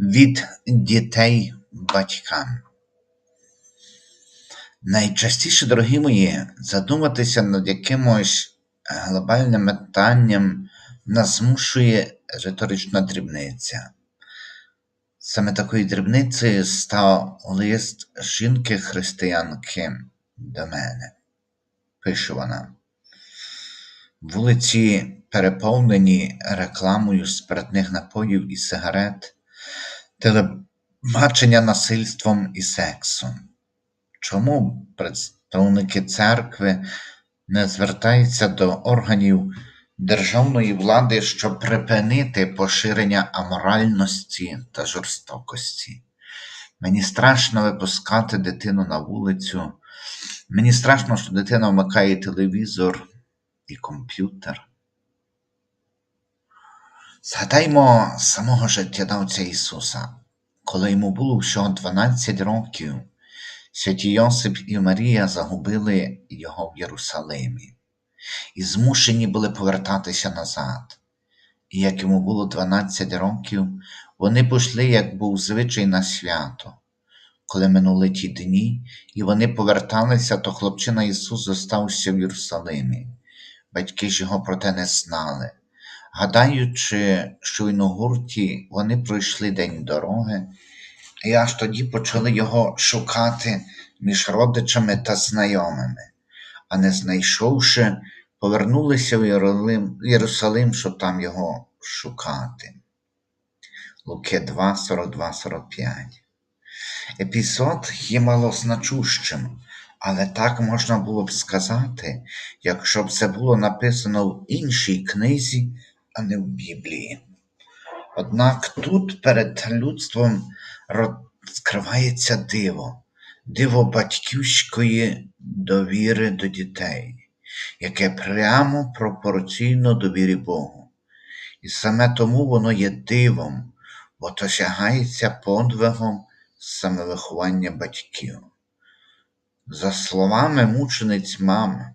від дітей батькам. Найчастіше, дорогі мої, задуматися над якимось глобальним питанням нас змушує риторична дрібниця. Саме такою дрібницею став лист жінки-християнки до мене. Пише вона. Вулиці переповнені рекламою спиртних напоїв і сигарет, телебачення насильством і сексом. Чому представники церкви не звертаються до органів державної влади, щоб припинити поширення аморальності та жорстокості? Мені страшно випускати дитину на вулицю. Мені страшно, що дитина вмикає телевізор і комп'ютер. Згадаймо самого життєдавця Ісуса, коли йому було всього 12 років, святі Йосип і Марія загубили його в Єрусалимі і змушені були повертатися назад. І як йому було 12 років, вони пішли, як був звичай на свято. Коли минули ті дні, і вони поверталися, то хлопчина Ісус зостався в Єрусалимі. Батьки ж його про те не знали. Гадаючи, що й на гурті вони пройшли день дороги, і аж тоді почали його шукати між родичами та знайомими, а не знайшовши, повернулися в Єрусалим, щоб там його шукати. Луки 2, 42, 45 Епізод є малозначущим, але так можна було б сказати, якщо б це було написано в іншій книзі, а не в Біблії. Однак тут перед людством розкривається диво, диво батьківської довіри до дітей, яке прямо пропорційно довірі Богу. І саме тому воно є дивом, бо досягається подвигом самовиховання батьків. За словами мучениць мами,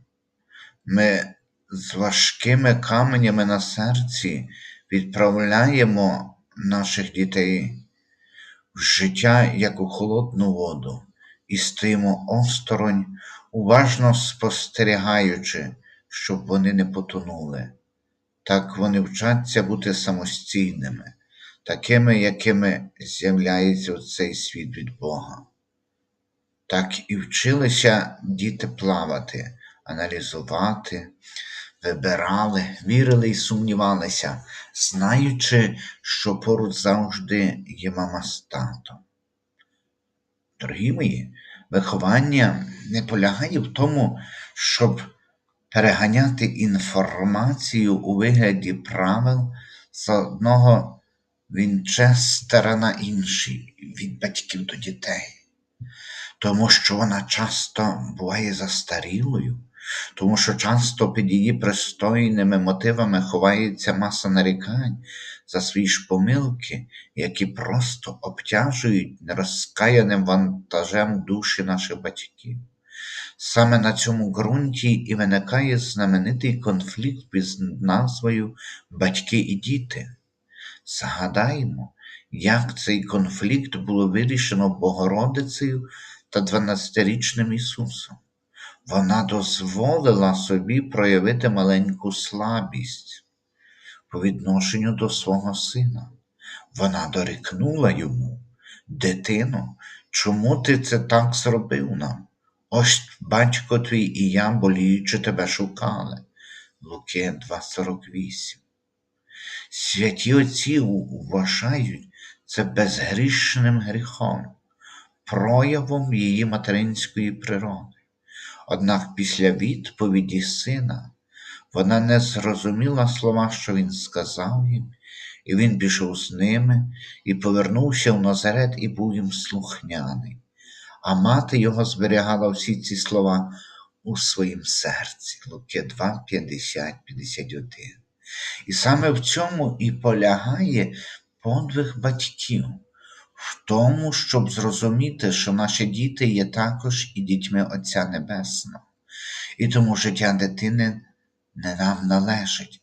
ми з важкими каменями на серці відправляємо наших дітей в життя як у холодну воду і стоїмо осторонь, уважно спостерігаючи, щоб вони не потонули. Так вони вчаться бути самостійними, такими, якими з'являється цей світ від Бога. Так і вчилися діти плавати, аналізувати, вибирали, вірили і сумнівалися, знаючи, що поруч завжди є мама з татом. Дорогі мої, виховання не полягає в тому, щоб переганяти інформацію у вигляді правил з одного вінчестера на інший, від батьків до дітей тому що вона часто буває застарілою, тому що часто під її пристойними мотивами ховається маса нарікань за свої ж помилки, які просто обтяжують нерозкаяним вантажем душі наших батьків. Саме на цьому ґрунті і виникає знаменитий конфлікт під назвою Батьки і діти. Згадаймо, як цей конфлікт було вирішено Богородицею та 12-річним Ісусом. Вона дозволила собі проявити маленьку слабість по відношенню до свого сина. Вона дорікнула йому, дитино, чому ти це так зробив нам? Ось батько твій і я, боліючи тебе шукали. Луки 2,48. Святі отці вважають це безгрішним гріхом проявом її материнської природи. Однак після відповіді сина вона не зрозуміла слова, що він сказав їм, і він пішов з ними і повернувся в Назарет і був їм слухняний, а мати його зберігала всі ці слова у своїм серці. Луки 2, 50, 51. І саме в цьому і полягає подвиг батьків в тому, щоб зрозуміти, що наші діти є також і дітьми Отця Небесного, і тому життя дитини не нам належить,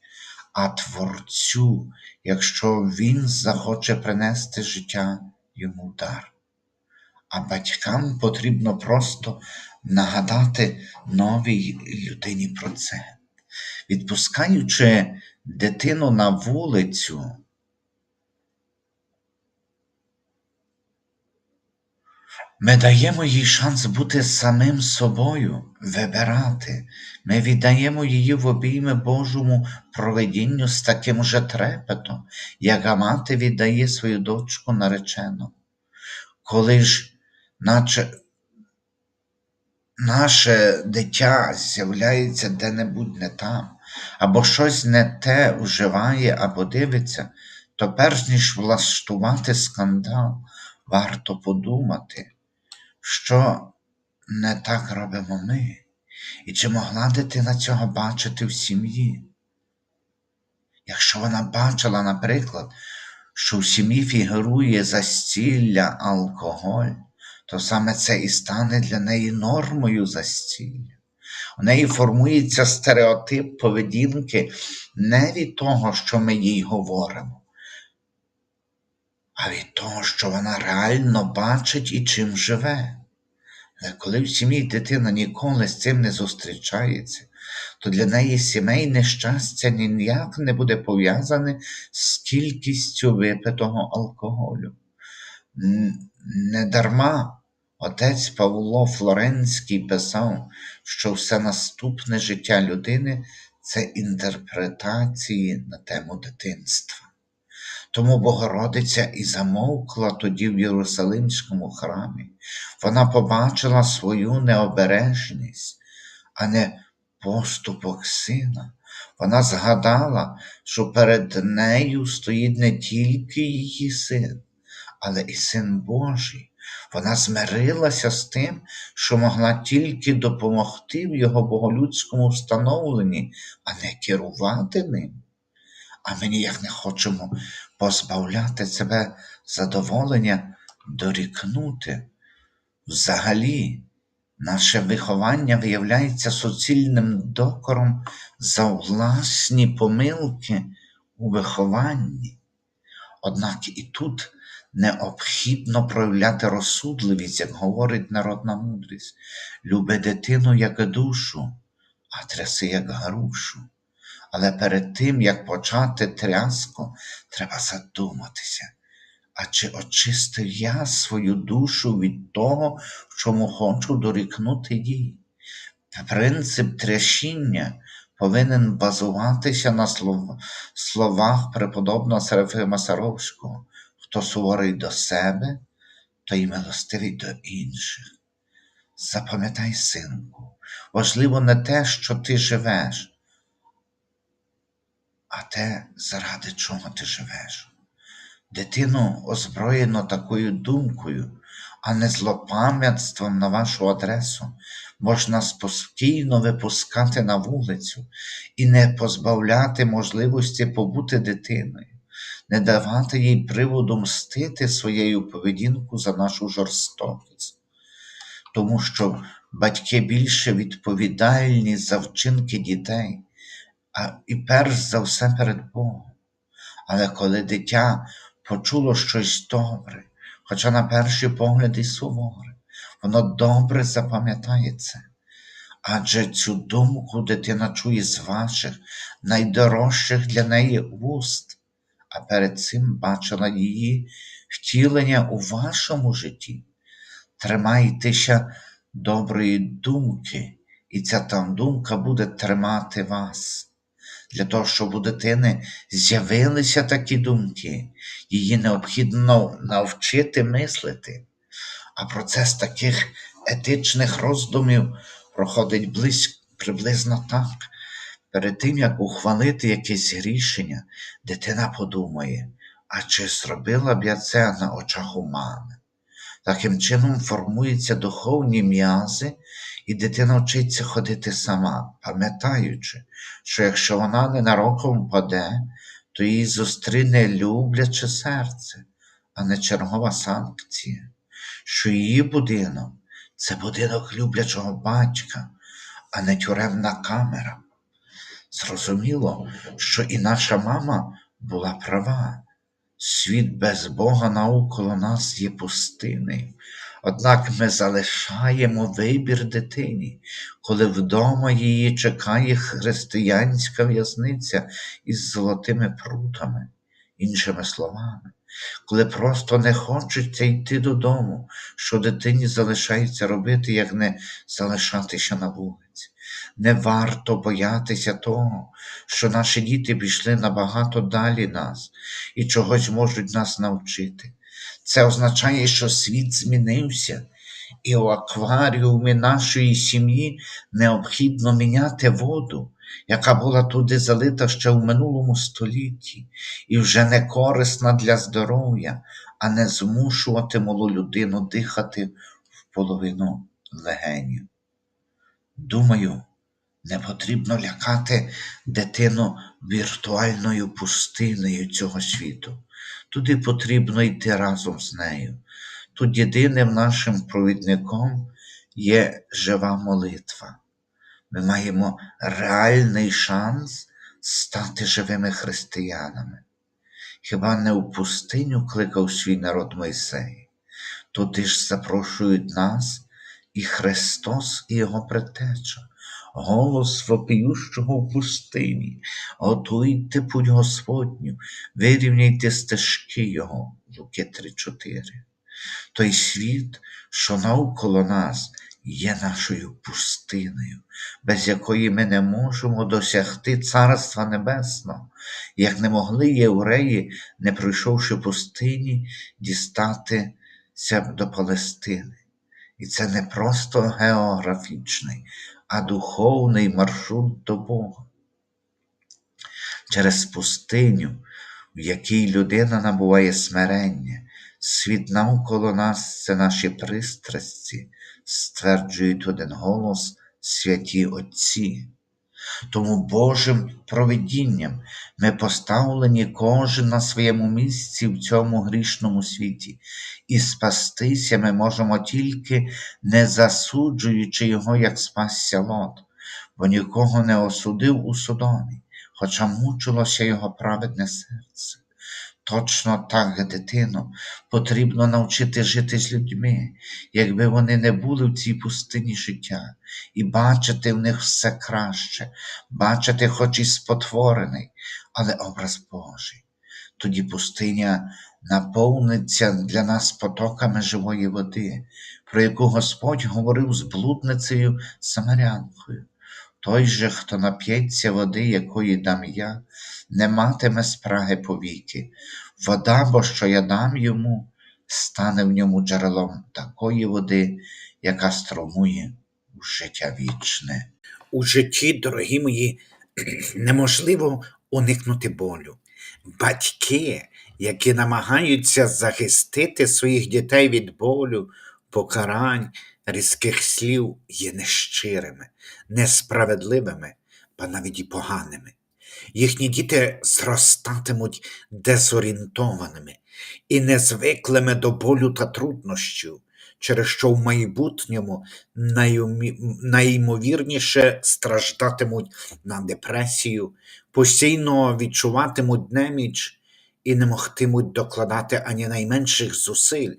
а Творцю, якщо він захоче принести життя йому дар. А батькам потрібно просто нагадати новій людині про це. Відпускаючи дитину на вулицю, ми даємо їй шанс бути самим собою, вибирати. Ми віддаємо її в обійми Божому проведінню з таким же трепетом, як мати віддає свою дочку наречену. Коли ж, наче наше дитя з'являється де-небудь не там, або щось не те вживає або дивиться, то перш ніж влаштувати скандал, варто подумати, що не так робимо ми, і чи могла дитина цього бачити в сім'ї? Якщо вона бачила, наприклад, що в сім'ї фігурує застілля, алкоголь, то саме це і стане для неї нормою застілля. У неї формується стереотип поведінки не від того, що ми їй говоримо, а від того, що вона реально бачить і чим живе. Але коли в сім'ї дитина ніколи з цим не зустрічається, то для неї сімейне щастя ніяк не буде пов'язане з кількістю випитого алкоголю. Недарма отець Павло Флоренський писав, що все наступне життя людини це інтерпретації на тему дитинства. Тому Богородиця і замовкла тоді в Єрусалимському храмі. Вона побачила свою необережність, а не поступок сина. Вона згадала, що перед нею стоїть не тільки її син, але і син Божий. Вона змирилася з тим, що могла тільки допомогти в його боголюдському встановленні, а не керувати ним. А ми ніяк не хочемо позбавляти себе задоволення дорікнути. Взагалі, наше виховання виявляється суцільним докором за власні помилки у вихованні. Однак і тут необхідно проявляти розсудливість, як говорить народна мудрість, люби дитину, як душу, а тряси, як грушу. Але перед тим, як почати тряску, треба задуматися, а чи очистив я свою душу від того, в чому хочу дорікнути їй? Принцип трящіння повинен базуватися на словах преподобного Серафима Саровського. Хто суворий до себе, то й милостивий до інших. Запам'ятай, синку, важливо не те, що ти живеш, а те, заради чого ти живеш. Дитину озброєно такою думкою, а не злопам'ятством на вашу адресу, можна спокійно випускати на вулицю і не позбавляти можливості побути дитиною, не давати їй приводу мстити своєю поведінку за нашу жорстокість, тому що батьки більше відповідальні за вчинки дітей, а і перш за все перед Богом. Але коли дитя почуло щось добре, хоча на перший погляд і суворе, воно добре запам'ятає це. Адже цю думку дитина чує з ваших найдорожчих для неї вуст, а перед цим бачила її втілення у вашому житті. Тримайтеся доброї думки, і ця там думка буде тримати вас. Для того, щоб у дитини з'явилися такі думки, її необхідно навчити мислити. А процес таких етичних роздумів проходить близько, приблизно так. Перед тим, як ухвалити якесь рішення, дитина подумає, а чи зробила б я це на очах у мами? Таким чином формуються духовні м'язи, і дитина вчиться ходити сама, пам'ятаючи, що якщо вона ненароком впаде, то її зустріне любляче серце, а не чергова санкція, що її будинок це будинок люблячого батька, а не тюремна камера. Зрозуміло, що і наша мама була права. Світ без Бога навколо нас є пустинею. Однак ми залишаємо вибір дитині, коли вдома її чекає християнська в'язниця із золотими прутами. Іншими словами, коли просто не хочеться йти додому, що дитині залишається робити, як не залишатися на вулиці. Не варто боятися того, що наші діти пішли набагато далі нас і чогось можуть нас навчити. Це означає, що світ змінився, і у акваріумі нашої сім'ї необхідно міняти воду, яка була туди залита ще в минулому столітті, і вже не корисна для здоров'я, а не змушувати малу людину дихати в половину легенів. Думаю, не потрібно лякати дитину віртуальною пустинею цього світу. Туди потрібно йти разом з нею. Тут єдиним нашим провідником є жива молитва. Ми маємо реальний шанс стати живими християнами. Хіба не у пустиню кликав свій народ Мойсей? Туди ж запрошують нас і Христос, і Його предтеча, голос вопіющого в пустині, готуйте путь Господню, вирівняйте стежки Його, Луки 3.4. Той світ, що навколо нас, є нашою пустиною, без якої ми не можемо досягти Царства Небесного, як не могли євреї, не пройшовши пустині, дістатися до Палестини. І це не просто географічний, а духовний маршрут до Бога. Через пустиню, в якій людина набуває смирення, світ навколо нас це наші пристрасті, стверджують один голос святі Отці. Тому Божим провидінням ми поставлені кожен на своєму місці в цьому грішному світі, і спастися ми можемо тільки не засуджуючи його, як спасся Лот, бо нікого не осудив у Содомі, хоча мучилося його праведне серце. Точно так, дитино, потрібно навчити жити з людьми, якби вони не були в цій пустині життя, і бачити в них все краще, бачити, хоч і спотворений, але образ Божий. Тоді пустиня наповниться для нас потоками живої води, про яку Господь говорив з блудницею Самарянкою. Той же, хто нап'ється води, якої дам я, не матиме спраги повіки. Вода, бо що я дам йому, стане в ньому джерелом такої води, яка струмує у життя вічне. У житті, дорогі мої, неможливо уникнути болю. Батьки, які намагаються захистити своїх дітей від болю, покарань, різких слів, є нещирими, несправедливими, ба навіть і поганими. Їхні діти зростатимуть дезорієнтованими і незвиклими до болю та труднощів, через що в майбутньому найімовірніше страждатимуть на депресію, постійно відчуватимуть неміч і не могтимуть докладати ані найменших зусиль,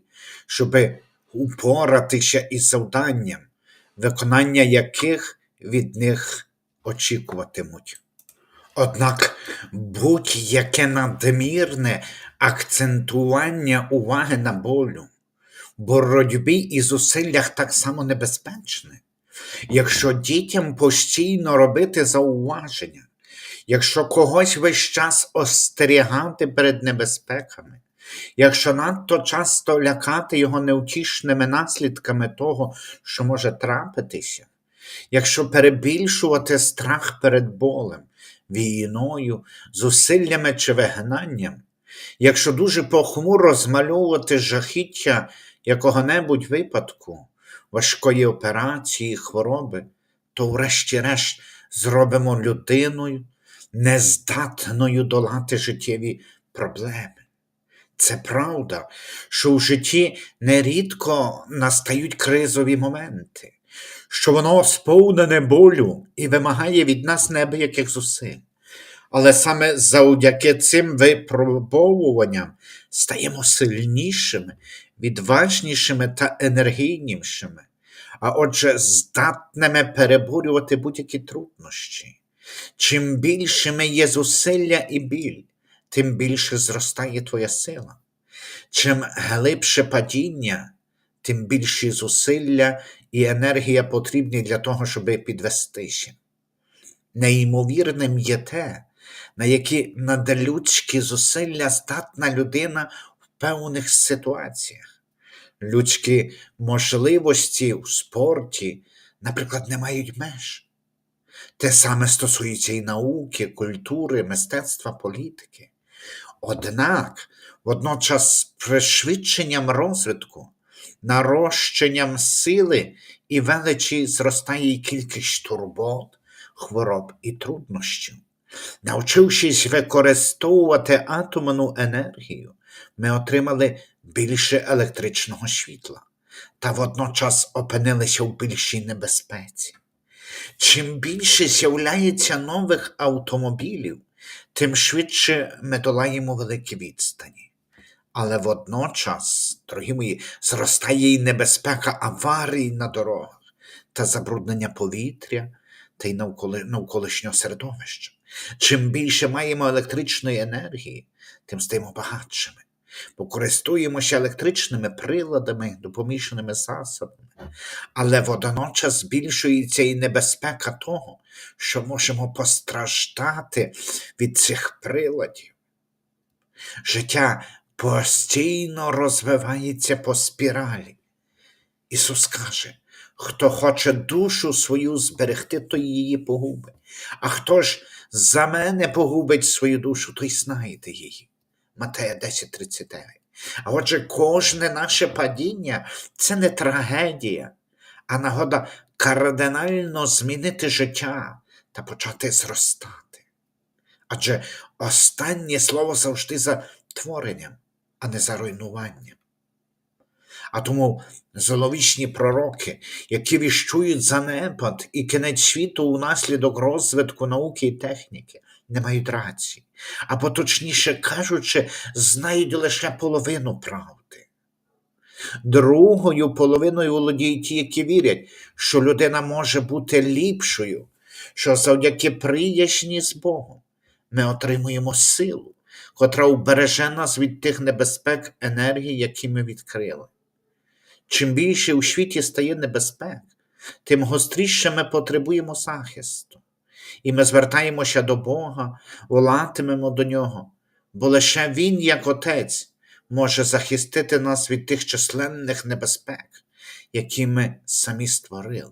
щоби упоратися із завданням, виконання яких від них очікуватимуть. Однак будь-яке надмірне акцентування уваги на болю, боротьбі і зусиллях так само небезпечне. Якщо дітям постійно робити зауваження, якщо когось весь час остерігати перед небезпеками, якщо надто часто лякати його неутішними наслідками того, що може трапитися, якщо перебільшувати страх перед болем, війною, зусиллями чи вигнанням, якщо дуже похмуро змальовувати жахіття якого-небудь випадку, важкої операції, хвороби, то, врешті-решт, зробимо людиною, нездатною долати життєві проблеми. Це правда, що в житті нерідко настають кризові моменти, що воно сповнене болю і вимагає від нас неабияких зусиль. Але саме завдяки цим випробовуванням стаємо сильнішими, відважнішими та енергійнішими, а отже, здатними переборювати будь-які труднощі. Чим більшими є зусилля і біль, тим більше зростає твоя сила. Чим глибше падіння, тим більші зусилля і енергія потрібні для того, щоб підвестися. Неймовірним є те, на які надлюдські зусилля здатна людина в певних ситуаціях. Людські можливості в спорті, наприклад, не мають меж. Те саме стосується і науки, культури, мистецтва, політики. Однак, водночас з пришвидшенням розвитку, нарощенням сили і величі зростає і кількість турбот, хвороб і труднощів. Навчившись використовувати атомну енергію, ми отримали більше електричного світла та водночас опинилися в більшій небезпеці. Чим більше з'являється нових автомобілів, тим швидше ми долаємо великі відстані. Але водночас, дорогі мої, зростає і небезпека аварій на дорогах та забруднення повітря та й навколишнього середовища. Чим більше маємо електричної енергії, тим стаємо багатшими, бо користуємося електричними приладами, допоміжними засобами. Але водночас збільшується і небезпека того, що можемо постраждати від цих приладів. Життя постійно розвивається по спіралі. Ісус каже, хто хоче душу свою зберегти, той її погубить. А хто ж за мене погубить свою душу, той знайде її. Матея 10:39. А отже, кожне наше падіння це не трагедія, а нагода кардинально змінити життя та почати зростати. Адже останнє слово завжди за творенням, а не за руйнуванням. А тому зловічні пророки, які віщують занепад і кінець світу унаслідок розвитку науки і техніки, не мають рації, або точніше кажучи, знають лише половину правди. Другою половиною володіють ті, які вірять, що людина може бути ліпшою, що завдяки приязні з Богом ми отримуємо силу, котра убереже нас від тих небезпек енергії, які ми відкрили. Чим більше у світі стає небезпек, тим гостріше ми потребуємо захисту. І ми звертаємося до Бога, волатимемо до Нього, бо лише Він, як Отець, може захистити нас від тих численних небезпек, які ми самі створили.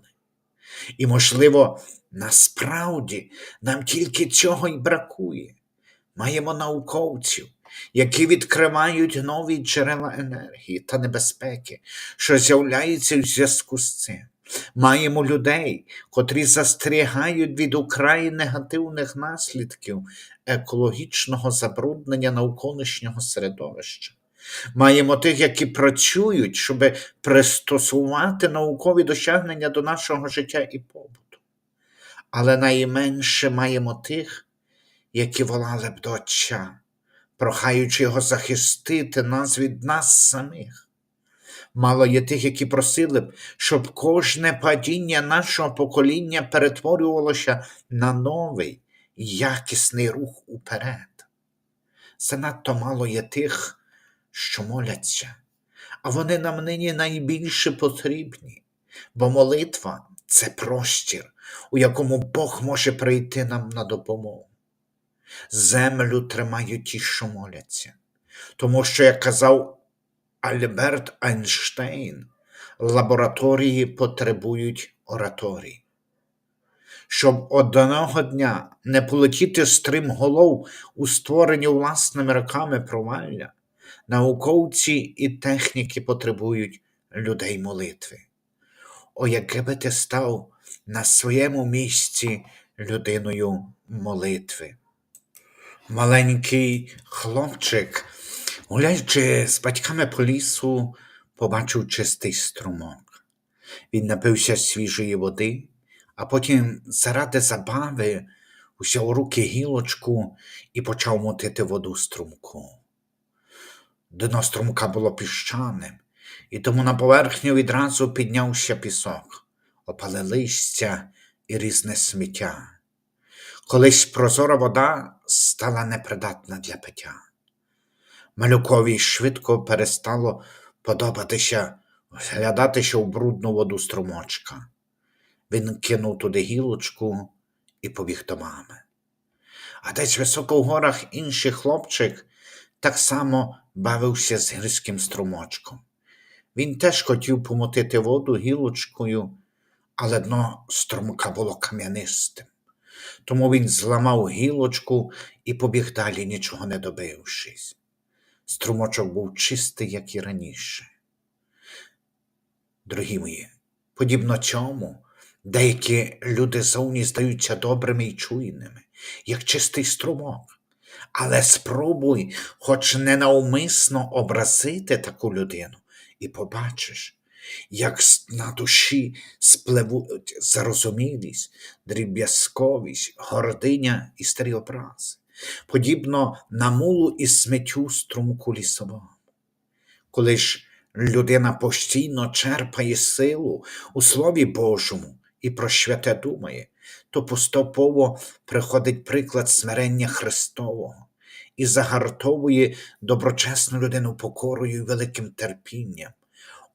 І, можливо, насправді нам тільки цього й бракує. Маємо науковців, які відкривають нові джерела енергії та небезпеки, що з'являються в зв'язку з цим. Маємо людей, котрі застерігають від украй негативних наслідків екологічного забруднення навколишнього середовища. Маємо тих, які працюють, щоб пристосувати наукові досягнення до нашого життя і побуту. Але найменше маємо тих, які волали б до Отця, прохаючи його захистити нас від нас самих. Мало є тих, які просили б, щоб кожне падіння нашого покоління перетворювалося на новий, якісний рух уперед. Занадто мало є тих, що моляться, а вони нам нині найбільше потрібні, бо молитва це простір, у якому Бог може прийти нам на допомогу. Землю тримають ті, що моляться, тому що, як казав Альберт Айнштейн, лабораторії потребують ораторії. Щоб одного дня не полетіти стрімголов у створенні власними руками провалля, науковці і техніки потребують людей молитви. О, яке би ти став на своєму місці людиною молитви. Маленький хлопчик, гуляючи з батьками по лісу, побачив чистий струмок. Він напився свіжої води, а потім заради забави взяв руки гілочку і почав мотити воду струмку. Дно струмка було піщаним, і тому на поверхню відразу піднявся пісок, опали листя і різне сміття. Колись прозора вода стала непридатна для пиття. Малюкові швидко перестало подобатися глядатися в брудну воду струмочка. Він кинув туди гілочку і побіг до мами. А десь високо в горах інший хлопчик так само бавився з гірським струмочком. Він теж хотів помотити воду гілочкою, але дно струмка було кам'янистим. Тому він зламав гілочку і побіг далі, нічого не добившись. Струмочок був чистий, як і раніше. Дорогі мої, подібно цьому, деякі люди зовні здаються добрими і чуйними, як чистий струмок. Але спробуй, хоч ненавмисно образити таку людину, і побачиш, як на душі спливуть зарозумілість, дріб'язковість, гординя і старі образи, подібно на мулу і сметю струмку лісового. Коли ж людина постійно черпає силу у Слові Божому і про святе думає, то поступово приходить приклад смирення Христового і загартовує доброчесну людину покорою і великим терпінням,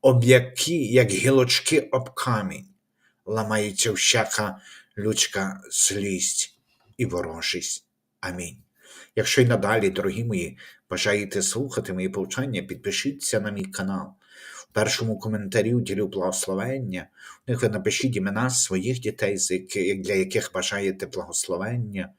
об які, як гілочки об камінь, ламається всяка людська злість і ворожість. Амінь. Якщо й надалі, дорогі мої, бажаєте слухати мої повчання, підпишіться на мій канал. Першому коментарі уділю благословення. У них ви напишіть імена своїх дітей, для яких бажаєте благословення.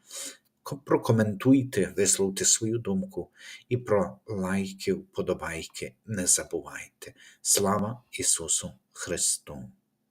Прокоментуйте, висловте свою думку і про лайки, вподобайки не забувайте. Слава Ісусу Христу!